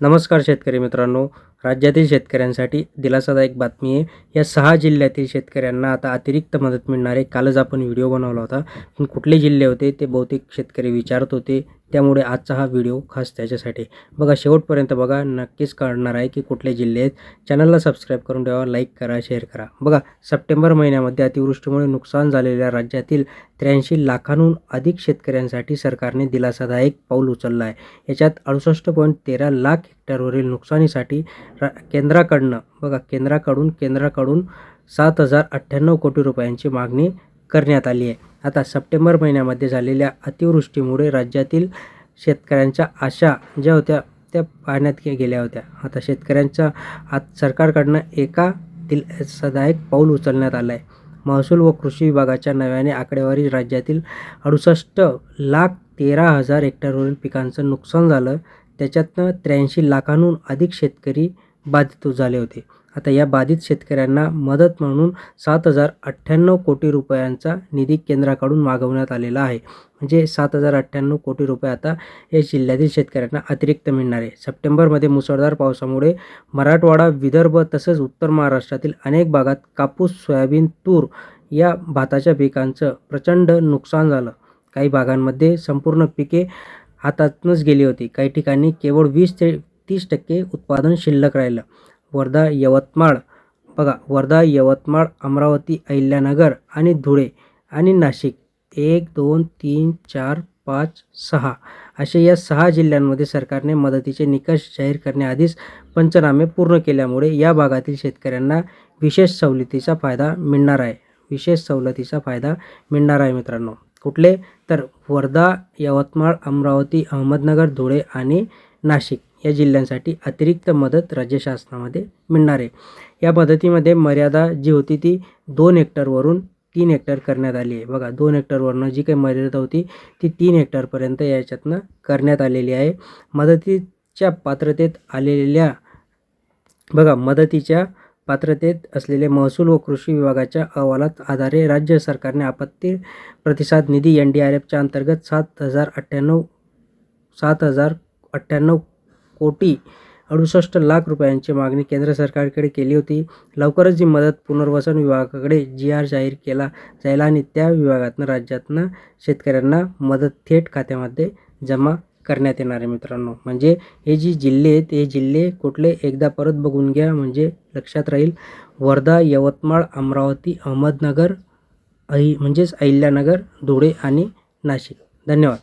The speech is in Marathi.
नमस्कार शेतकरी मित्रांनो. राज्यातील शेतकऱ्यांसाठी दिलासादायक बातमी आहे. या सहा जिल्ह्यातील शेतकऱ्यांना आता अतिरिक्त मदत मिळणार आहे. कालच आपण व्हिडिओ बनवला होता. पण कुठले जिल्हे होते ते बहुतेक शेतकरी विचारत होते. त्यामुळे आजचा हा व्हिडिओ खास त्याच्यासाठी. बघा शेवटपर्यंत बघा नक्कीच कळणार आहे की कुठले जिल्हे आहेत. चॅनलला सबस्क्राईब करून ठेवा लाईक करा शेअर करा. बघा सप्टेंबर महिन्यामध्ये अतिवृष्टीमुळे नुकसान झालेल्या राज्यातील त्र्याऐंशी लाखांहून अधिक शेतकऱ्यांसाठी सरकारने दिलासादायक पाऊल उचललं आहे याच्यात अडुसष्ट पॉईंट तेरा लाख हेक्टरवरील नुकसानीसाठी रा केंद्राकडनं बघा केंद्राकडून केंद्राकडून सात हजार अठ्ठ्याण्णव कोटी रुपयांची मागणी करण्यात आली आहे. आता सप्टेंबर महिन्यामध्ये झालेल्या अतिवृष्टीमुळे राज्यातील शेतकऱ्यांच्या आशा ज्या होत्या त्या पाण्यात गेल्या होत्या. आता शेतकऱ्यांच्या आत सरकारकडनं एका दिल सदायक पाऊल उचलण्यात आलं आहे महसूल व कृषी विभागाच्या नव्याने आकडेवारी राज्यातील अडुसष्ट लाख तेरा हजार हेक्टरवरील पिकांचं नुकसान झालं. त्याच्यातनं त्र्याऐंशी लाखांहून अधिक शेतकरी बाधित झाले होते. आता या बाधित शेतकऱ्यांना मदत म्हणून सात हजार अठ्ठ्याण्णव कोटी रुपयांचा निधी केंद्राकडून मागवण्यात आलेला आहे. म्हणजे सात हजार अठ्ठ्याण्णव कोटी रुपये आता या जिल्ह्यातील शेतकऱ्यांना अतिरिक्त मिळणार आहे. सप्टेंबरमध्ये मुसळधार पावसामुळे मराठवाडा विदर्भ तसंच उत्तर महाराष्ट्रातील अनेक भागात कापूस सोयाबीन तूर या भाताच्या पिकांचं प्रचंड नुकसान झालं. काही भागांमध्ये संपूर्ण पिके हातातूनच गेली होती. काही ठिकाणी केवळ वीस ते तीस टक्के उत्पादन शिल्लक राहिलं. वर्धा यवतमाळ. बघा वर्धा यवतमाळ अमरावती अहिल्यानगर आणि धुळे आणि नाशिक. एक दोन तीन चार पाच सहा असे या सहा जिल्ह्यांमध्ये सरकारने मदतीचे निकष जाहीर करण्याआधीच पंचनामे पूर्ण केल्यामुळे या भागातील शेतकऱ्यांना विशेष सवलतीचा फायदा मिळणार आहे. विशेष सवलतीचा फायदा मिळणार आहे मित्रांनो. कुठले? तर वर्धा यवतमाळ अमरावती अहमदनगर धुळे आणि नाशिक. या जिल्ह्यांसाठी अतिरिक्त मदत राज्य शासनामध्ये मिळणार आहे. या मदतीमध्ये मर्यादा जी होती ती दोन हेक्टरवरून तीन हेक्टर करण्यात आली आहे. बघा दोन हेक्टरवरनं जी काही मर्यादा होती ती तीन हेक्टरपर्यंत याच्यातनं करण्यात आलेली आहे. मदतीच्या पात्रतेत आलेल्या बघा मदतीच्या पात्रतेत असलेले महसूल व कृषी विभागाच्या अहवालात आधारे राज्य सरकारने आपत्ती प्रतिसाद निधी एन डी आर एफच्या अंतर्गत सात हजार अठ्ठ्याण्णव सात हजार अठ्ठ्याण्णव कोटी अडुसष्ट लाख रुपयांची मागणी केंद्र सरकारकडे केली होती. लवकरच जी मदत पुनर्वसन विभागाकडे जी आर जाहीर केला जाईल आणि त्या विभागातनं राज्यातनं शेतकऱ्यांना मदत थेट खात्यामध्ये जमा करण्यात येणार आहे मित्रांनो. म्हणजे हे जी जिल्हे आहेत हे जिल्हे कुठले एकदा परत बघून घ्या म्हणजे लक्षात राहील. वर्धा यवतमाळ अमरावती अहमदनगर अहि म्हणजेच अहिल्यानगर धुळे आणि नाशिक. धन्यवाद.